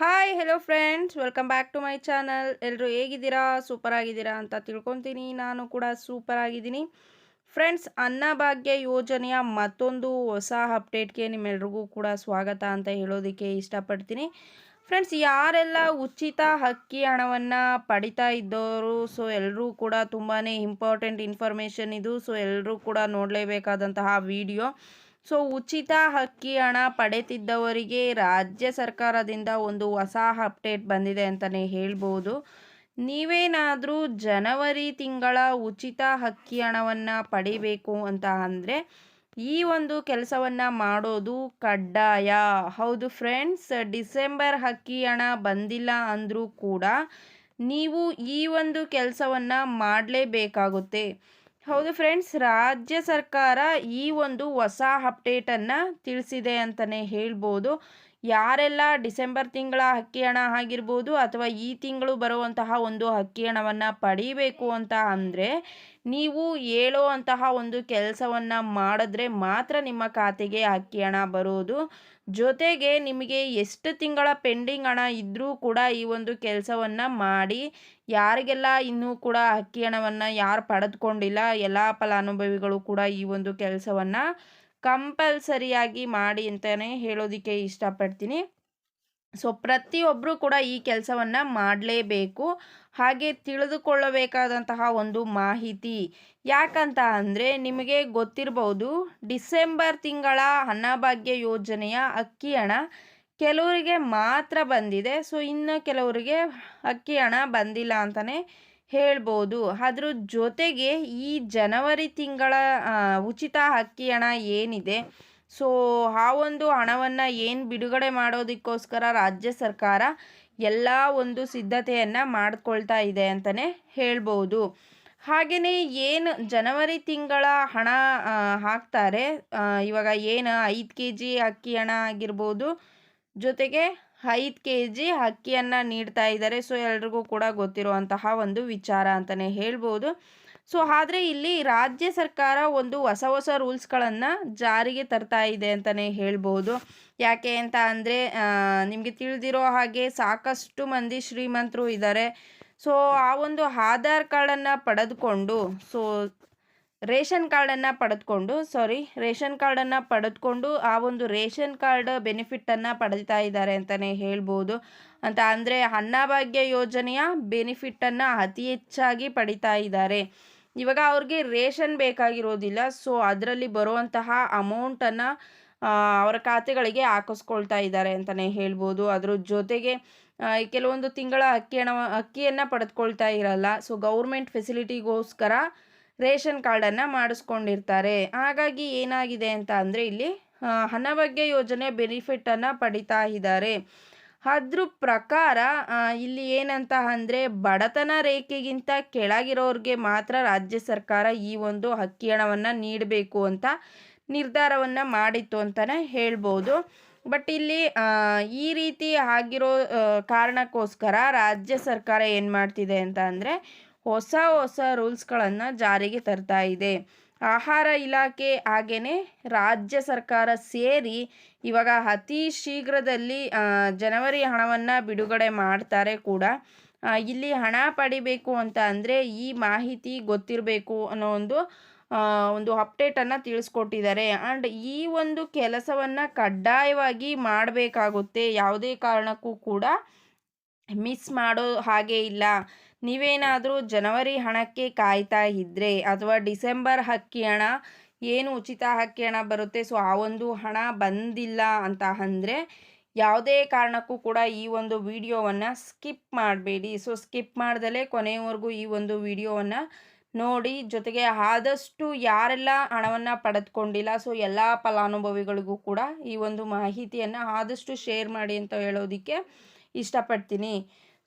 Hi hello friends welcome back to my channel ಎಲ್ಲರೂ ಹೇಗಿದ್ದೀರಾ? Super ಆಗಿದ್ದೀರಾ ಅಂತ ತಿಳ್ಕೊತೀನಿ. ನಾನು ಕೂಡ ಸೂಪರ್ ಆಗಿದ್ದೀನಿ. ಫ್ರೆಂಡ್ಸ್ ಅನ್ನಭಾಗ್ಯ ಯೋಜನೆಯ ಮತ್ತೊಂದು ಹೊಸ ಅಪ್ಡೇಟ್ಗೆ ನಿಮ್ಮೆಲ್ರಿಗೂ ಕೂಡ ಸ್ವಾಗತ ಅಂತ ಹೇಳೋದಕ್ಕೆ ಇಷ್ಟಪಡ್ತೀನಿ. ಫ್ರೆಂಡ್ಸ್ ಯಾರೆಲ್ಲ ಉಚಿತ ಹಕ್ಕಿ ಹಣವನ್ನು ಪಡಿತಾ ಇದ್ದವರು ಸೊ ಎಲ್ಲರೂ ಕೂಡ ತುಂಬಾ ಇಂಪಾರ್ಟೆಂಟ್ ಇನ್ಫಾರ್ಮೇಷನ್ ಇದು. ಸೊ ಎಲ್ಲರೂ ಕೂಡ ನೋಡಲೇಬೇಕಾದಂತಹ ವಿಡಿಯೋ ಸೊ ಉಚಿತ ಹಕ್ಕಿ ಹಣ ಪಡೆತಿದ್ದವರಿಗೆ ರಾಜ್ಯ ಸರ್ಕಾರದಿಂದ ಒಂದು ಹೊಸ ಅಪ್ಡೇಟ್ ಬಂದಿದೆ ಅಂತಲೇ ಹೇಳ್ಬೋದು. ನೀವೇನಾದರೂ ಜನವರಿ ತಿಂಗಳ ಉಚಿತ ಹಕ್ಕಿ ಹಣವನ್ನು ಪಡಿಬೇಕು ಅಂತ ಅಂದರೆ ಈ ಒಂದು ಕೆಲಸವನ್ನು ಮಾಡೋದು ಕಡ್ಡಾಯ. ಹೌದು ಫ್ರೆಂಡ್ಸ್, ಡಿಸೆಂಬರ್ ಹಕ್ಕಿ ಹಣ ಬಂದಿಲ್ಲ ಅಂದರೂ ಕೂಡ ನೀವು ಈ ಒಂದು ಕೆಲಸವನ್ನು ಮಾಡಲೇಬೇಕಾಗುತ್ತೆ. ಹೌದು ಫ್ರೆಂಡ್ಸ್ ರಾಜ್ಯ ಸರ್ಕಾರ ಈ ಒಂದು ಹೊಸ ಅಪ್ಡೇಟನ್ನು ತಿಳಿಸಿದೆ ಅಂತಲೇ ಹೇಳ್ಬೋದು. ಯಾರೆಲ್ಲ ಡಿಸೆಂಬರ್ ತಿಂಗಳ ಹಕ್ಕಿ ಹಣ ಆಗಿರ್ಬೋದು ಅಥವಾ ಈ ತಿಂಗಳು ಬರುವಂತಹ ಒಂದು ಹಕ್ಕಿ ಹಣವನ್ನು ಪಡಿಬೇಕು ಅಂತ ಅಂದರೆ ನೀವು ಹೇಳುವಂತಹ ಒಂದು ಕೆಲಸವನ್ನು ಮಾಡಿದ್ರೆ ಮಾತ್ರ ನಿಮ್ಮ ಖಾತೆಗೆ ಹಕ್ಕಿ ಹಣ ಬರೋದು. ಜೊತೆಗೆ ನಿಮಗೆ ಎಷ್ಟು ತಿಂಗಳ ಪೆಂಡಿಂಗ್ ಹಣ ಇದ್ದರೂ ಕೂಡ ಈ ಒಂದು ಕೆಲಸವನ್ನು ಮಾಡಿ, ಯಾರಿಗೆಲ್ಲ ಇನ್ನೂ ಕೂಡ ಹಕ್ಕಿ ಹಣವನ್ನು ಯಾರು ಪಡೆದುಕೊಂಡಿಲ್ಲ, ಎಲ್ಲ ಫಲಾನುಭವಿಗಳು ಕೂಡ ಈ ಒಂದು ಕೆಲಸವನ್ನು ಕಂಪಲ್ಸರಿಯಾಗಿ ಮಾಡಿ ಅಂತಲೇ ಹೇಳೋದಕ್ಕೆ ಇಷ್ಟಪಡ್ತೀನಿ. ಸೊ ಪ್ರತಿಯೊಬ್ಬರೂ ಕೂಡ ಈ ಕೆಲಸವನ್ನು ಮಾಡಲೇಬೇಕು. ಹಾಗೆ ತಿಳಿದುಕೊಳ್ಳಬೇಕಾದಂತಹ ಒಂದು ಮಾಹಿತಿ ಯಾಕಂತ ಅಂದರೆ ನಿಮಗೆ ಗೊತ್ತಿರಬಹುದು ಡಿಸೆಂಬರ್ ತಿಂಗಳ ಅನ್ನಭಾಗ್ಯ ಯೋಜನೆಯ ಅಕ್ಕಿ ಹಣ ಕೆಲವರಿಗೆ ಮಾತ್ರ ಬಂದಿದೆ. ಸೊ, ಇನ್ನು ಕೆಲವರಿಗೆ ಅಕ್ಕಿ ಹಣ ಬಂದಿಲ್ಲ ಅಂತಲೇ ಹೇಳ್ಬೋದು. ಅದ್ರ ಜೊತೆಗೆ ಈ ಜನವರಿ ತಿಂಗಳ ಉಚಿತ ಅಕ್ಕಿ ಹಣ ಏನಿದೆ? ಸೊ, ಆ ಒಂದು ಹಣವನ್ನು ಏನು ಬಿಡುಗಡೆ ಮಾಡೋದಕ್ಕೋಸ್ಕರ ರಾಜ್ಯ ಸರ್ಕಾರ ಎಲ್ಲ ಒಂದು ಸಿದ್ಧತೆಯನ್ನು ಮಾಡಿಕೊಳ್ತಾ ಇದೆ ಅಂತಲೇ ಹೇಳ್ಬೋದು. ಹಾಗೆಯೇ ಏನು ಜನವರಿ ತಿಂಗಳ ಹಣ ಹಾಕ್ತಾರೆ ಇವಾಗ ಏನು ಐದು ಕೆ ಜಿ ಅಕ್ಕಿ ಹಣ ಆಗಿರ್ಬೋದು. ಜೊತೆಗೆ ಐದು ಕೆ ಜಿ ಅಕ್ಕಿಯನ್ನು ನೀಡ್ತಾ ಇದ್ದಾರೆ. ಸೊ, ಎಲ್ರಿಗೂ ಕೂಡ ಗೊತ್ತಿರುವಂತಹ ಒಂದು ವಿಚಾರ ಅಂತಲೇ ಹೇಳ್ಬೋದು. ಸೊ, ಆದರೆ ಇಲ್ಲಿ ರಾಜ್ಯ ಸರ್ಕಾರ ಒಂದು ಹೊಸ ಹೊಸ ರೂಲ್ಸ್ಗಳನ್ನು ಜಾರಿಗೆ ತರ್ತಾ ಇದೆ ಅಂತಲೇ ಹೇಳ್ಬೋದು. ಯಾಕೆ ಅಂತ ಅಂದರೆ ನಿಮಗೆ ತಿಳಿದಿರೋ ಹಾಗೆ ಸಾಕಷ್ಟು ಮಂದಿ ಶ್ರೀಮಂತರು ಇದ್ದಾರೆ. ಸೊ, ಆ ಒಂದು ಆಧಾರ್ ಕಾರ್ಡನ್ನು ಪಡೆದುಕೊಂಡು, ಸೊ ರೇಷನ್ ಕಾರ್ಡನ್ನು ಪಡೆದುಕೊಂಡು ಸಾರಿ ರೇಷನ್ ಕಾರ್ಡನ್ನು ಪಡೆದುಕೊಂಡು ಆ ಒಂದು ರೇಷನ್ ಕಾರ್ಡ್ ಬೆನಿಫಿಟ್ಟನ್ನು ಪಡೆದಾ ಇದ್ದಾರೆ ಅಂತಲೇ ಹೇಳ್ಬೋದು. ಅಂತ ಅಂದರೆ ಅನ್ನಭಾಗ್ಯ ಯೋಜನೆಯ ಬೆನಿಫಿಟ್ಟನ್ನು ಅತಿ ಹೆಚ್ಚಾಗಿ ಪಡಿತಾ ಇದ್ದಾರೆ. ಇವಾಗ ಅವ್ರಿಗೆ ರೇಷನ್ ಬೇಕಾಗಿರೋದಿಲ್ಲ ಸೊ ಅದರಲ್ಲಿ ಬರುವಂತಹ ಅಮೌಂಟನ್ನು ಅವರ ಖಾತೆಗಳಿಗೆ ಹಾಕಿಸ್ಕೊಳ್ತಾ ಇದ್ದಾರೆ ಅಂತಲೇ ಹೇಳ್ಬೋದು. ಅದ್ರ ಜೊತೆಗೆ ಕೆಲವೊಂದು ತಿಂಗಳ ಅಕ್ಕಿ ಹಣ, ಅಕ್ಕಿಯನ್ನು ಪಡೆದುಕೊಳ್ತಾ ಇರಲ್ಲ ಸೊ ಗೌರ್ಮೆಂಟ್ ಫೆಸಿಲಿಟಿಗೋಸ್ಕರ ರೇಷನ್ ಕಾರ್ಡನ್ನು ಮಾಡಿಸ್ಕೊಂಡಿರ್ತಾರೆ. ಹಾಗಾಗಿ ಏನಾಗಿದೆ ಅಂತ ಅಂದರೆ ಇಲ್ಲಿ ಹಣಭಾಗ್ಯ ಯೋಜನೆ ಬೆನಿಫಿಟನ್ನು ಪಡಿತಾ ಇದ್ದಾರೆ. ಅದ್ರ ಪ್ರಕಾರ ಇಲ್ಲಿ ಏನಂತ ಅಂದರೆ ಬಡತನ ರೇಖೆಗಿಂತ ಕೆಳಗಿರೋರಿಗೆ ಮಾತ್ರ ರಾಜ್ಯ ಸರ್ಕಾರ ಈ ಒಂದು ಅಕ್ಕಿ ಹಣವನ್ನು ನೀಡಬೇಕು ಅಂತ ನಿರ್ಧಾರವನ್ನು ಮಾಡಿತ್ತು ಅಂತಲೇ ಹೇಳ್ಬೋದು. ಬಟ್ ಇಲ್ಲಿ ಈ ರೀತಿ ಆಗಿರೋ ಕಾರಣಕ್ಕೋಸ್ಕರ ರಾಜ್ಯ ಸರ್ಕಾರ ಏನು ಮಾಡ್ತಿದೆ ಅಂತ ಅಂದರೆ ಹೊಸ ಹೊಸ ರೂಲ್ಸ್ಗಳನ್ನು ಜಾರಿಗೆ ತರ್ತಾ ಇದೆ. ಆಹಾರ ಇಲಾಖೆ ಹಾಗೆಯೇ ರಾಜ್ಯ ಸರ್ಕಾರ ಸೇರಿ ಇವಾಗ ಅತಿ ಶೀಘ್ರದಲ್ಲಿ ಜನವರಿ ಹಣವನ್ನು ಬಿಡುಗಡೆ ಮಾಡ್ತಾರೆ ಕೂಡ. ಇಲ್ಲಿ ಹಣ ಪಡಿಬೇಕು ಅಂತ ಅಂದರೆ ಈ ಮಾಹಿತಿ ಗೊತ್ತಿರಬೇಕು ಅನ್ನೋ ಒಂದು ಒಂದು ಅಪ್ಡೇಟನ್ನು ತಿಳಿಸ್ಕೊಟ್ಟಿದ್ದಾರೆ. ಆ್ಯಂಡ್ ಈ ಒಂದು ಕೆಲಸವನ್ನು ಕಡ್ಡಾಯವಾಗಿ ಮಾಡಬೇಕಾಗುತ್ತೆ. ಯಾವುದೇ ಕಾರಣಕ್ಕೂ ಕೂಡ ಮಿಸ್ ಮಾಡೋ ಹಾಗೆ ಇಲ್ಲ. ನೀವೇನಾದರೂ ಜನವರಿ ಹಣಕ್ಕೆ ಕಾಯ್ತಾ ಇದ್ದರೆ ಅಥವಾ ಡಿಸೆಂಬರ್ ಹಕ್ಕಿ ಹಣ ಏನು ಉಚಿತ ಹಕ್ಕಿ ಹಣ ಬರುತ್ತೆ, ಸೊ ಆ ಒಂದು ಹಣ ಬಂದಿಲ್ಲ ಅಂತ ಅಂದರೆ ಯಾವುದೇ ಕಾರಣಕ್ಕೂ ಕೂಡ ಈ ಒಂದು ವಿಡಿಯೋವನ್ನು ಸ್ಕಿಪ್ ಮಾಡಬೇಡಿ. ಸೊ ಸ್ಕಿಪ್ ಮಾಡ್ದಲೇ ಕೊನೆಯವರೆಗೂ ಈ ಒಂದು ವಿಡಿಯೋವನ್ನು ನೋಡಿ. ಜೊತೆಗೆ ಆದಷ್ಟು ಯಾರೆಲ್ಲ ಹಣವನ್ನು ಪಡೆದುಕೊಂಡಿಲ್ಲ, ಸೊ ಎಲ್ಲ ಫಲಾನುಭವಿಗಳಿಗೂ ಕೂಡ ಈ ಒಂದು ಮಾಹಿತಿಯನ್ನು ಆದಷ್ಟು ಶೇರ್ ಮಾಡಿ ಅಂತ ಹೇಳೋದಕ್ಕೆ ಇಷ್ಟಪಡ್ತೀನಿ.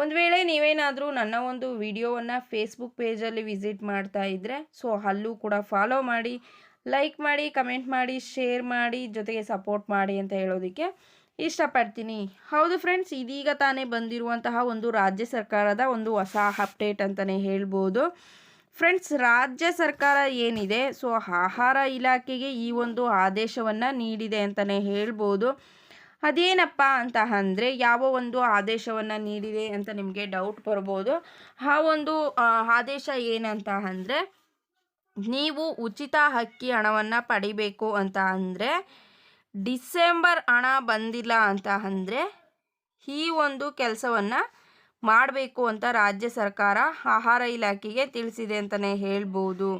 ಒಂದು ವೇಳೆ ನೀವೇನಾದರೂ ನನ್ನ ಒಂದು ವಿಡಿಯೋವನ್ನು ಫೇಸ್ಬುಕ್ ಪೇಜಲ್ಲಿ ವಿಸಿಟ್ ಮಾಡ್ತಾ ಇದ್ದರೆ ಸೊ ಅಲ್ಲೂ ಕೂಡ ಫಾಲೋ ಮಾಡಿ ಲೈಕ್ ಮಾಡಿ ಕಮೆಂಟ್ ಮಾಡಿ ಶೇರ್ ಮಾಡಿ, ಜೊತೆಗೆ ಸಪೋರ್ಟ್ ಮಾಡಿ ಅಂತ ಹೇಳೋದಕ್ಕೆ ಇಷ್ಟಪಡ್ತೀನಿ. ಹೌದು ಫ್ರೆಂಡ್ಸ್ ಇದೀಗ ತಾನೇ ಬಂದಿರುವಂತಹ ಒಂದು ರಾಜ್ಯ ಸರ್ಕಾರದ ಒಂದು ಹೊಸ ಅಪ್ಡೇಟ್ ಅಂತಲೇ ಹೇಳ್ಬೋದು. ಫ್ರೆಂಡ್ಸ್ ರಾಜ್ಯ ಸರ್ಕಾರ ಏನಿದೆ ಸೊ ಆಹಾರ ಇಲಾಖೆಗೆ ಈ ಒಂದು ಆದೇಶವನ್ನು ನೀಡಿದೆ ಅಂತಲೇ ಹೇಳ್ಬೋದು. ಅದೇನಪ್ಪ ಅಂತ ಅಂದರೆ ಯಾವ ಒಂದು ಆದೇಶವನ್ನು ನೀಡಿದೆ ಅಂತ ನಿಮಗೆ ಡೌಟ್ ಬರ್ಬೋದು. ಆ ಒಂದು ಆದೇಶ ಏನಂತ ಅಂದರೆ, ನೀವು ಉಚಿತ ಹಕ್ಕಿ ಹಣವನ್ನು ಪಡಿಬೇಕು ಅಂತ ಅಂದರೆ, ಡಿಸೆಂಬರ್ ಹಣ ಬಂದಿಲ್ಲ ಅಂತ ಅಂದರೆ, ಈ ಒಂದು ಕೆಲಸವನ್ನು ಮಾಡಬೇಕು ಅಂತ ರಾಜ್ಯ ಸರ್ಕಾರ ಆಹಾರ ಇಲಾಖೆಗೆ ತಿಳಿಸಿದೆ ಅಂತಲೇ ಹೇಳ್ಬೋದು.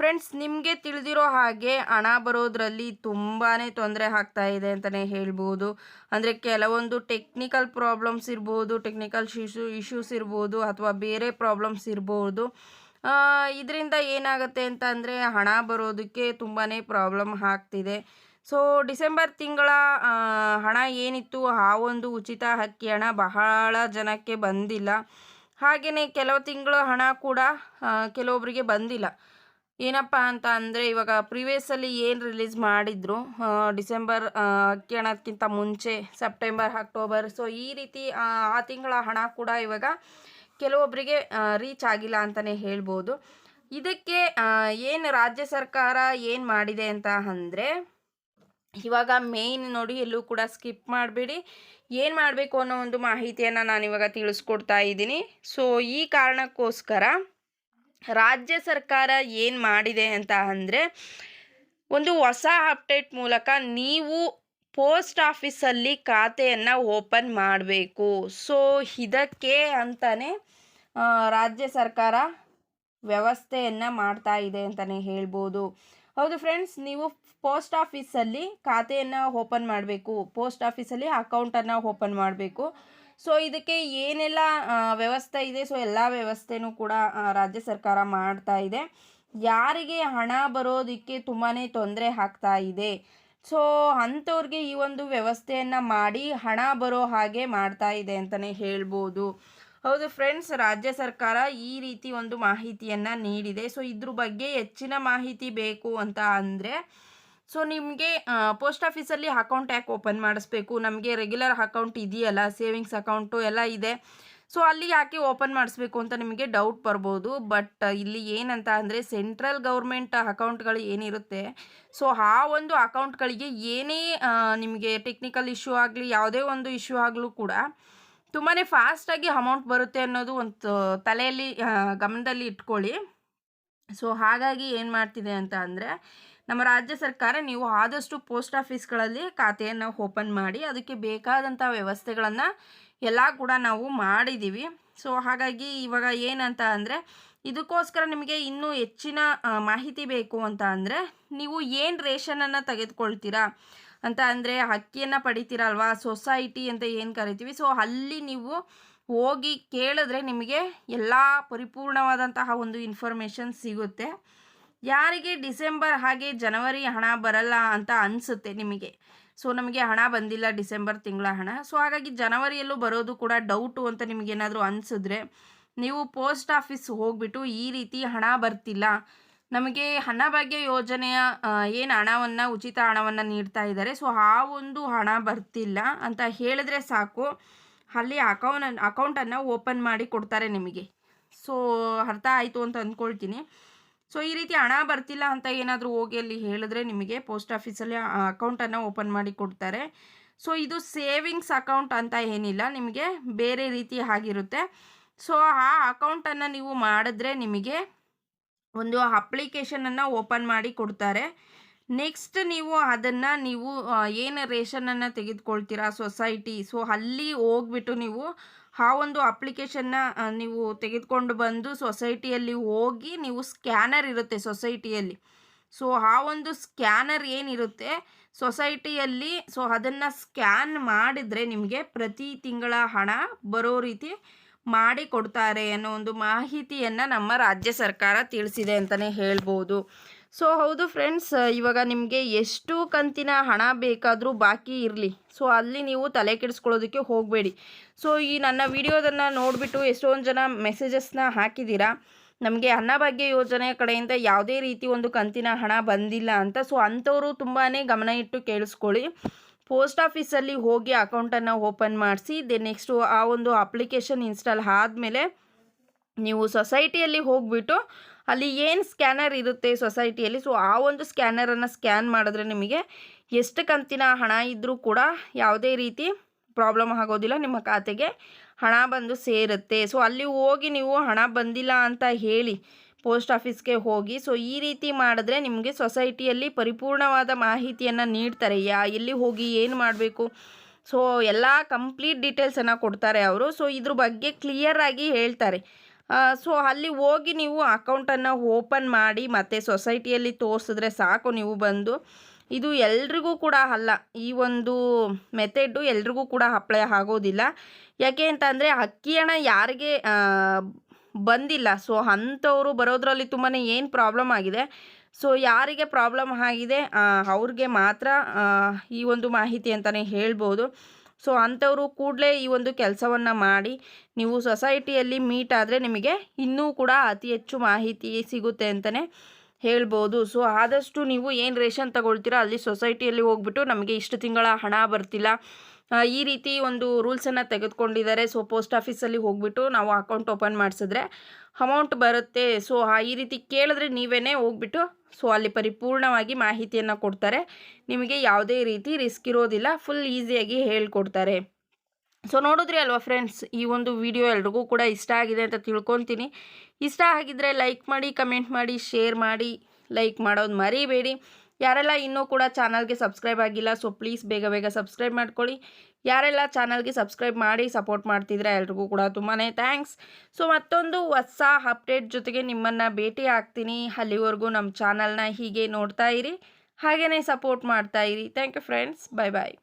ಫ್ರೆಂಡ್ಸ್, ನಿಮಗೆ ತಿಳಿದಿರೋ ಹಾಗೆ ಹಣ ಬರೋದ್ರಲ್ಲಿ ತುಂಬಾ ತೊಂದರೆ ಆಗ್ತಾ ಇದೆ ಅಂತಲೇ ಹೇಳ್ಬೋದು. ಅಂದರೆ ಕೆಲವೊಂದು ಟೆಕ್ನಿಕಲ್ ಪ್ರಾಬ್ಲಮ್ಸ್ ಇರ್ಬೋದು ಟೆಕ್ನಿಕಲ್ ಇಶ್ಯೂ ಇಶ್ಯೂಸ್ ಇರ್ಬೋದು ಅಥವಾ ಬೇರೆ ಪ್ರಾಬ್ಲಮ್ಸ್ ಇರ್ಬೋದು. ಇದರಿಂದ ಏನಾಗುತ್ತೆ ಅಂತ ಅಂದರೆ ಹಣ ಬರೋದಕ್ಕೆ ತುಂಬಾ ಪ್ರಾಬ್ಲಮ್ ಆಗ್ತಿದೆ. ಸೊ ಡಿಸೆಂಬರ್ ತಿಂಗಳ ಹಣ ಏನಿತ್ತು ಆ ಒಂದು ಉಚಿತ ಹಕ್ಕಿ ಹಣ ಬಹಳ ಜನಕ್ಕೆ ಬಂದಿಲ್ಲ. ಹಾಗೆಯೇ ಕೆಲವು ತಿಂಗಳ ಹಣ ಕೂಡ ಕೆಲವೊಬ್ಬರಿಗೆ ಬಂದಿಲ್ಲ. ಏನಪ್ಪ ಅಂತ ಅಂದರೆ ಇವಾಗ ಪ್ರಿವಿಯಸ್ಸಲ್ಲಿ ಏನು ರಿಲೀಸ್ ಮಾಡಿದ್ರು ಡಿಸೆಂಬರ್ ಕೇಳೋದಕ್ಕಿಂತ ಮುಂಚೆ ಸೆಪ್ಟೆಂಬರ್ ಅಕ್ಟೋಬರ್ ಸೊ ಈ ರೀತಿ, ಆ ತಿಂಗಳ ಹಣ ಕೂಡ ಇವಾಗ ಕೆಲವೊಬ್ಬರಿಗೆ ರೀಚ್ ಆಗಿಲ್ಲ ಅಂತಲೇ ಹೇಳ್ಬೋದು. ಇದಕ್ಕೆ ಏನು ರಾಜ್ಯ ಸರ್ಕಾರ ಏನು ಮಾಡಿದೆ ಅಂತ ಅಂದರೆ, ಇವಾಗ ಮೇಯ್ನ್ ನೋಡಿ ಎಲ್ಲೂ ಕೂಡ ಸ್ಕಿಪ್ ಮಾಡಬೇಡಿ. ಏನು ಮಾಡಬೇಕು ಅನ್ನೋ ಒಂದು ಮಾಹಿತಿಯನ್ನು ನಾನು ಇವಾಗ ತಿಳಿಸ್ಕೊಡ್ತಾ ಇದ್ದೀನಿ. ಸೊ ಈ ಕಾರಣಕ್ಕೋಸ್ಕರ ರಾಜ್ಯ ಸರ್ಕಾರ ಏನು ಮಾಡಿದೆ ಅಂತ ಅಂದರೆ, ಒಂದು ಹೊಸ ಅಪ್ಡೇಟ್ ಮೂಲಕ ನೀವು ಪೋಸ್ಟ್ ಆಫೀಸಲ್ಲಿ ಖಾತೆಯನ್ನು ಓಪನ್ ಮಾಡಬೇಕು. ಸೊ, ಇದಕ್ಕೆ ಅಂತಲೇ ರಾಜ್ಯ ಸರ್ಕಾರ ವ್ಯವಸ್ಥೆಯನ್ನು ಮಾಡ್ತಾ ಇದೆ ಅಂತಲೇ ಹೇಳ್ಬೋದು. ಹೌದು ಫ್ರೆಂಡ್ಸ್ ನೀವು ಪೋಸ್ಟ್ ಆಫೀಸಲ್ಲಿ ಖಾತೆಯನ್ನು ಓಪನ್ ಮಾಡಬೇಕು. ಪೋಸ್ಟ್ ಆಫೀಸಲ್ಲಿ ಅಕೌಂಟನ್ನು ಓಪನ್ ಮಾಡಬೇಕು. ಸೊ ಇದಕ್ಕೆ ಏನೆಲ್ಲ ವ್ಯವಸ್ಥೆ ಇದೆ? ಸೊ ಎಲ್ಲ ವ್ಯವಸ್ಥೆನೂ ಕೂಡ ರಾಜ್ಯ ಸರ್ಕಾರ ಮಾಡ್ತಾ ಇದೆ. ಯಾರಿಗೆ ಹಣ ಬರೋದಕ್ಕೆ ತುಂಬಾ ತೊಂದರೆ ಆಗ್ತಾ ಇದೆ. ಸೊ ಅಂಥವ್ರಿಗೆ ಈ ಒಂದು ವ್ಯವಸ್ಥೆಯನ್ನು ಮಾಡಿ ಹಣ ಬರೋ ಹಾಗೆ ಮಾಡ್ತಾ ಇದೆ ಅಂತಲೇ ಹೇಳ್ಬೋದು. ಹೌದು ಫ್ರೆಂಡ್ಸ್ ರಾಜ್ಯ ಸರ್ಕಾರ ಈ ರೀತಿ ಒಂದು ಮಾಹಿತಿಯನ್ನು ನೀಡಿದೆ. ಸೊ ಇದ್ರ ಬಗ್ಗೆ ಹೆಚ್ಚಿನ ಮಾಹಿತಿ ಬೇಕು ಅಂತ ಅಂದರೆ ಸೊ ನಿಮಗೆ ಪೋಸ್ಟ್ ಆಫೀಸಲ್ಲಿ ಅಕೌಂಟ್ ಯಾಕೆ ಓಪನ್ ಮಾಡಿಸ್ಬೇಕು? ನಮಗೆ ರೆಗ್ಯುಲರ್ ಅಕೌಂಟ್ ಇದೆಯಲ್ಲ ಸೇವಿಂಗ್ಸ್ ಅಕೌಂಟು ಎಲ್ಲ ಇದೆ. ಸೊ ಅಲ್ಲಿ ಯಾಕೆ ಓಪನ್ ಮಾಡಿಸ್ಬೇಕು ಅಂತ ನಿಮಗೆ ಡೌಟ್ ಬರ್ಬೋದು. ಬಟ್ ಇಲ್ಲಿ ಏನಂತ ಅಂದರೆ ಸೆಂಟ್ರಲ್ ಗೌರ್ಮೆಂಟ್ ಅಕೌಂಟ್ಗಳು ಏನಿರುತ್ತೆ? ಸೊ ಆ ಒಂದು ಅಕೌಂಟ್ಗಳಿಗೆ ಏನೇ ನಿಮಗೆ ಟೆಕ್ನಿಕಲ್ ಇಶ್ಯೂ ಆಗಲಿ, ಯಾವುದೇ ಒಂದು ಇಶ್ಯೂ ಆಗಲೂ ಕೂಡ ತುಂಬಾ ಫಾಸ್ಟಾಗಿ ಅಮೌಂಟ್ ಬರುತ್ತೆ ಅನ್ನೋದು ಒಂದು ತಲೆಯಲ್ಲಿ ಗಮನದಲ್ಲಿ ಇಟ್ಕೊಳ್ಳಿ. ಸೊ ಹಾಗಾಗಿ ಏನು ಮಾಡ್ತಿದೆ ಅಂತ ಅಂದರೆ ನಮ್ಮ ರಾಜ್ಯ ಸರ್ಕಾರ ನೀವು ಆದಷ್ಟು ಪೋಸ್ಟ್ ಆಫೀಸ್ಗಳಲ್ಲಿ ಖಾತೆಯನ್ನು ಓಪನ್ ಮಾಡಿ ಅದಕ್ಕೆ ಬೇಕಾದಂಥ ವ್ಯವಸ್ಥೆಗಳನ್ನು ಎಲ್ಲ ಕೂಡ ನಾವು ಮಾಡಿದ್ದೀವಿ ಸೊ ಹಾಗಾಗಿ ಇವಾಗ ಏನಂತ ಅಂದರೆ ಇದಕ್ಕೋಸ್ಕರ ನಿಮಗೆ ಇನ್ನೂ ಹೆಚ್ಚಿನ ಮಾಹಿತಿ ಬೇಕು ಅಂತ ಅಂದರೆ ನೀವು ಏನು ರೇಷನನ್ನು ತೆಗೆದುಕೊಳ್ತೀರಾ ಅಂತ ಅಂದರೆ ಅಕ್ಕಿಯನ್ನು ಪಡಿತೀರಲ್ವಾ ಸೊಸೈಟಿ ಅಂತ ಏನು ಕರಿತೀವಿ? ಸೊ ಅಲ್ಲಿ ನೀವು ಹೋಗಿ ಕೇಳಿದ್ರೆ ನಿಮಗೆ ಎಲ್ಲ ಪರಿಪೂರ್ಣವಾದಂತಹ ಒಂದು ಇನ್ಫಾರ್ಮೇಷನ್ ಸಿಗುತ್ತೆ. ಯಾರಿಗೆ ಡಿಸೆಂಬರ್ ಹಾಗೆ ಜನವರಿ ಹಣ ಬರಲ್ಲ ಅಂತ ಅನಿಸುತ್ತೆ ನಿಮಗೆ? ಸೊ ನಮಗೆ ಹಣ ಬಂದಿಲ್ಲ ಡಿಸೆಂಬರ್ ತಿಂಗಳ ಹಣ. ಸೊ ಹಾಗಾಗಿ ಜನವರಿಯಲ್ಲೂ ಬರೋದು ಕೂಡ ಡೌಟು ಅಂತ ನಿಮಗೇನಾದರೂ ಅನಿಸಿದ್ರೆ ನೀವು ಪೋಸ್ಟ್ ಆಫೀಸ್ ಹೋಗ್ಬಿಟ್ಟು ಈ ರೀತಿ ಹಣ ಬರ್ತಿಲ್ಲ. ನಮಗೆ ಹಣ ಭಾಗ್ಯ ಯೋಜನೆಯ ಏನು ಹಣವನ್ನು, ಉಚಿತ ಹಣವನ್ನು ನೀಡ್ತಾ ಇದ್ದಾರೆ. ಸೊ ಆ ಒಂದು ಹಣ ಬರ್ತಿಲ್ಲ ಅಂತ ಹೇಳಿದ್ರೆ ಸಾಕು. ಅಲ್ಲಿ ಅಕೌಂಟ್ ಅಕೌಂಟನ್ನು ಓಪನ್ ಮಾಡಿ ಕೊಡ್ತಾರೆ ನಿಮಗೆ. ಸೊ ಅರ್ಥ ಆಯಿತು ಅಂತ ಅಂದ್ಕೊಳ್ತೀನಿ. ಸೊ ಈ ರೀತಿ ಹಣ ಬರ್ತಿಲ್ಲ ಅಂತ ಏನಾದರೂ ಹೋಗಿ ಅಲ್ಲಿ ಹೇಳಿದ್ರೆ ನಿಮಗೆ ಪೋಸ್ಟ್ ಆಫೀಸಲ್ಲಿ ಅಕೌಂಟನ್ನು ಓಪನ್ ಮಾಡಿ ಕೊಡ್ತಾರೆ. ಸೊ ಇದು ಸೇವಿಂಗ್ಸ್ ಅಕೌಂಟ್ ಅಂತ ಏನಿಲ್ಲ, ನಿಮಗೆ ಬೇರೆ ರೀತಿ ಆಗಿರುತ್ತೆ. ಸೊ ಆ ಅಕೌಂಟನ್ನು ನೀವು ಮಾಡಿದ್ರೆ ನಿಮಗೆ ಒಂದು ಅಪ್ಲಿಕೇಶನನ್ನು ಓಪನ್ ಮಾಡಿ ಕೊಡ್ತಾರೆ. ನೆಕ್ಸ್ಟ್ ನೀವು ಅದನ್ನು ನೀವು ಏನು ರೇಷನನ್ನು ತೆಗೆದುಕೊಳ್ತೀರಾ ಸೊಸೈಟಿ ಸೊ ಅಲ್ಲಿ ಹೋಗ್ಬಿಟ್ಟು ನೀವು ಆ ಒಂದು ಅಪ್ಲಿಕೇಶನ್ನ ನೀವು ತೆಗೆದುಕೊಂಡು ಬಂದು ಸೊಸೈಟಿಯಲ್ಲಿ ಹೋಗಿ ನೀವು ಸ್ಕ್ಯಾನರ್ ಇರುತ್ತೆ ಸೊಸೈಟಿಯಲ್ಲಿ. ಸೊ, ಆ ಒಂದು ಸ್ಕ್ಯಾನರ್ ಏನಿರುತ್ತೆ? ಸೊಸೈಟಿಯಲ್ಲಿ, ಸೊ, ಅದನ್ನು ಸ್ಕ್ಯಾನ್ ಮಾಡಿದರೆ ನಿಮಗೆ ಪ್ರತಿ ತಿಂಗಳ ಹಣ ಬರೋ ರೀತಿ ಮಾಡಿ ಕೊಡ್ತಾರೆ ಅನ್ನೋ ಒಂದು ಮಾಹಿತಿಯನ್ನು ನಮ್ಮ ರಾಜ್ಯ ಸರ್ಕಾರ ತಿಳಿಸಿದೆ ಅಂತಲೇ ಹೇಳ್ಬೋದು. ಸೊ ಹೌದು ಫ್ರೆಂಡ್ಸ್ ಇವಾಗ ನಿಮಗೆ ಎಷ್ಟು ಕಂತಿನ ಹಣ ಬೇಕಾದರೂ ಬಾಕಿ ಇರಲಿ. ಸೊ ಅಲ್ಲಿ ನೀವು ತಲೆ ಕೆಡಿಸ್ಕೊಳ್ಳೋದಕ್ಕೆ ಹೋಗಬೇಡಿ. ಸೊ ಈ ನನ್ನ ವಿಡಿಯೋದನ್ನು ನೋಡಿಬಿಟ್ಟು ಎಷ್ಟೊಂದು ಜನ ಮೆಸೇಜಸ್ನ ಹಾಕಿದ್ದೀರಾ? ನಮಗೆ ಅನ್ನಭಾಗ್ಯ ಯೋಜನೆ ಕಡೆಯಿಂದ ಯಾವುದೇ ರೀತಿ ಒಂದು ಕಂತಿನ ಹಣ ಬಂದಿಲ್ಲ ಅಂತ. ಸೊ ಅಂಥವರು ತುಂಬಾ ಗಮನ ಇಟ್ಟು ಕೇಳಿಸ್ಕೊಳ್ಳಿ. ಪೋಸ್ಟ್ ಆಫೀಸಲ್ಲಿ ಹೋಗಿ ಅಕೌಂಟನ್ನು ಓಪನ್ ಮಾಡಿಸಿ ದೆನ್ ನೆಕ್ಸ್ಟು ಆ ಒಂದು ಅಪ್ಲಿಕೇಶನ್ ಇನ್ಸ್ಟಾಲ್ ಆದಮೇಲೆ ನೀವು ಸೊಸೈಟಿಯಲ್ಲಿ ಹೋಗಿಬಿಟ್ಟು ಅಲ್ಲಿ ಏನು ಸ್ಕ್ಯಾನರ್ ಇರುತ್ತೆ ಸೊಸೈಟಿಯಲ್ಲಿ? ಸೊ ಆ ಒಂದು ಸ್ಕ್ಯಾನರನ್ನು ಸ್ಕ್ಯಾನ್ ಮಾಡಿದ್ರೆ ನಿಮಗೆ ಎಷ್ಟು ಕಂತಿನ ಹಣ ಇದ್ದರೂ ಕೂಡ ಯಾವುದೇ ರೀತಿ ಪ್ರಾಬ್ಲಮ್ ಆಗೋದಿಲ್ಲ, ನಿಮ್ಮ ಖಾತೆಗೆ ಹಣ ಬಂದು ಸೇರುತ್ತೆ. ಸೊ ಅಲ್ಲಿ ಹೋಗಿ ನೀವು ಹಣ ಬಂದಿಲ್ಲ ಅಂತ ಹೇಳಿ ಪೋಸ್ಟ್ ಆಫೀಸ್ಗೆ ಹೋಗಿ ಸೊ ಈ ರೀತಿ ಮಾಡಿದ್ರೆ ನಿಮಗೆ ಸೊಸೈಟಿಯಲ್ಲಿ ಪರಿಪೂರ್ಣವಾದ ಮಾಹಿತಿಯನ್ನು ನೀಡ್ತಾರೆ. ಯಾ, ಎಲ್ಲಿ ಹೋಗಿ ಏನು ಮಾಡಬೇಕು? ಸೊ ಎಲ್ಲ ಕಂಪ್ಲೀಟ್ ಡೀಟೇಲ್ಸನ್ನು ಕೊಡ್ತಾರೆ ಅವರು. ಸೊ ಇದ್ರ ಬಗ್ಗೆ ಕ್ಲಿಯರಾಗಿ ಹೇಳ್ತಾರೆ. ಸೊ ಅಲ್ಲಿ ಹೋಗಿ ನೀವು ಅಕೌಂಟನ್ನು ಓಪನ್ ಮಾಡಿ ಮತ್ತು ಸೊಸೈಟಿಯಲ್ಲಿ ತೋರಿಸಿದ್ರೆ ಸಾಕು ನೀವು ಬಂದು. ಇದು ಎಲ್ರಿಗೂ ಕೂಡ ಅಲ್ಲ, ಈ ಒಂದು ಮೆಥೆಡ್ಡು ಎಲ್ರಿಗೂ ಕೂಡ ಅಪ್ಲೈ ಆಗೋದಿಲ್ಲ. ಯಾಕೆ ಅಂತಂದರೆ ಅಕ್ಕಿ ಹಣ ಯಾರಿಗೆ ಬಂದಿಲ್ಲ. ಸೊ ಅಂಥವರು ಬರೋದ್ರಲ್ಲಿ ತುಂಬಾ ಏನು ಪ್ರಾಬ್ಲಮ್ ಆಗಿದೆ? ಸೊ ಯಾರಿಗೆ ಪ್ರಾಬ್ಲಮ್ ಆಗಿದೆ? ಅವ್ರಿಗೆ ಮಾತ್ರ ಈ ಒಂದು ಮಾಹಿತಿ ಅಂತಲೇ ಹೇಳ್ಬೋದು. ಸೊ ಅಂಥವರು ಕೂಡಲೇ ಈ ಒಂದು ಕೆಲಸವನ್ನು ಮಾಡಿ, ನೀವು ಸೊಸೈಟಿಯಲ್ಲಿ ಮೀಟ್ ಆದರೆ ನಿಮಗೆ ಇನ್ನೂ ಕೂಡ ಅತಿ ಹೆಚ್ಚು ಮಾಹಿತಿ ಸಿಗುತ್ತೆ ಅಂತಲೇ ಹೇಳ್ಬೋದು. ಸೊ ಆದಷ್ಟು ನೀವು ಏನು ರೇಷನ್ ತಗೊಳ್ತೀರೋ ಅಲ್ಲಿ ಸೊಸೈಟಿಯಲ್ಲಿ ಹೋಗ್ಬಿಟ್ಟು ನಮಗೆ ಇಷ್ಟು ತಿಂಗಳ ಹಣ ಬರ್ತಿಲ್ಲ. ಈ ರೀತಿ ಒಂದು ರೂಲ್ಸನ್ನು ತೆಗೆದುಕೊಂಡಿದ್ದಾರೆ. ಸೊ ಪೋಸ್ಟ್ ಆಫೀಸಲ್ಲಿ ಹೋಗ್ಬಿಟ್ಟು ನಾವು ಅಕೌಂಟ್ ಓಪನ್ ಮಾಡಿಸಿದ್ರೆ ಅಮೌಂಟ್ ಬರುತ್ತೆ. ಸೊ ಈ ರೀತಿ ಕೇಳಿದ್ರೆ ನೀವೇ ಹೋಗ್ಬಿಟ್ಟು ಸೊ ಅಲ್ಲಿ ಪರಿಪೂರ್ಣವಾಗಿ ಮಾಹಿತಿಯನ್ನು ಕೊಡ್ತಾರೆ. ನಿಮಗೆ ಯಾವುದೇ ರೀತಿ ರಿಸ್ಕ್ ಇರೋದಿಲ್ಲ. ಫುಲ್ ಈಸಿಯಾಗಿ ಹೇಳ್ಕೊಡ್ತಾರೆ. ಸೊ ನೋಡಿದ್ರಿ ಅಲ್ವಾ ಫ್ರೆಂಡ್ಸ್ ಈ ಒಂದು ವಿಡಿಯೋ ಎಲ್ರಿಗೂ ಕೂಡ ಇಷ್ಟ ಆಗಿದೆ ಅಂತ ತಿಳ್ಕೊತೀನಿ. ಇಷ್ಟ ಆಗಿದ್ದರೆ ಲೈಕ್ ಮಾಡಿ ಕಮೆಂಟ್ ಮಾಡಿ ಶೇರ್ ಮಾಡಿ ಲೈಕ್ ಮಾಡೋದು ಮರಿಬೇಡಿ. ಯಾರೆಲ್ಲ ಇನ್ನೂ ಕೂಡ ಚಾನಲ್ಗೆ ಸಬ್ಸ್ಕ್ರೈಬ್ ಆಗಿಲ್ಲ, ಸೊ ಪ್ಲೀಸ್ ಬೇಗ ಬೇಗ ಸಬ್ಸ್ಕ್ರೈಬ್ ಮಾಡ್ಕೊಳ್ಳಿ. ಯಾರೆಲ್ಲ ಚಾನಲ್ಗೆ ಸಬ್ಸ್ಕ್ರೈಬ್ ಮಾಡಿ ಸಪೋರ್ಟ್ ಮಾಡ್ತಿದ್ರೆ ಎಲ್ರಿಗೂ ಕೂಡ ತುಂಬಾ ಥ್ಯಾಂಕ್ಸ್. ಸೊ ಮತ್ತೊಂದು ಹೊಸ ಅಪ್ಡೇಟ್ ಜೊತೆಗೆ ನಿಮ್ಮನ್ನು ಭೇಟಿ ಆಗ್ತೀನಿ. ಅಲ್ಲಿವರೆಗೂ ನಮ್ಮ ಚಾನಲ್ನ ಹೀಗೆ ನೋಡ್ತಾ ಇರಿ ಹಾಗೆಯೇ ಸಪೋರ್ಟ್ ಮಾಡ್ತಾ ಇರಿ. Thank you friends. Bye bye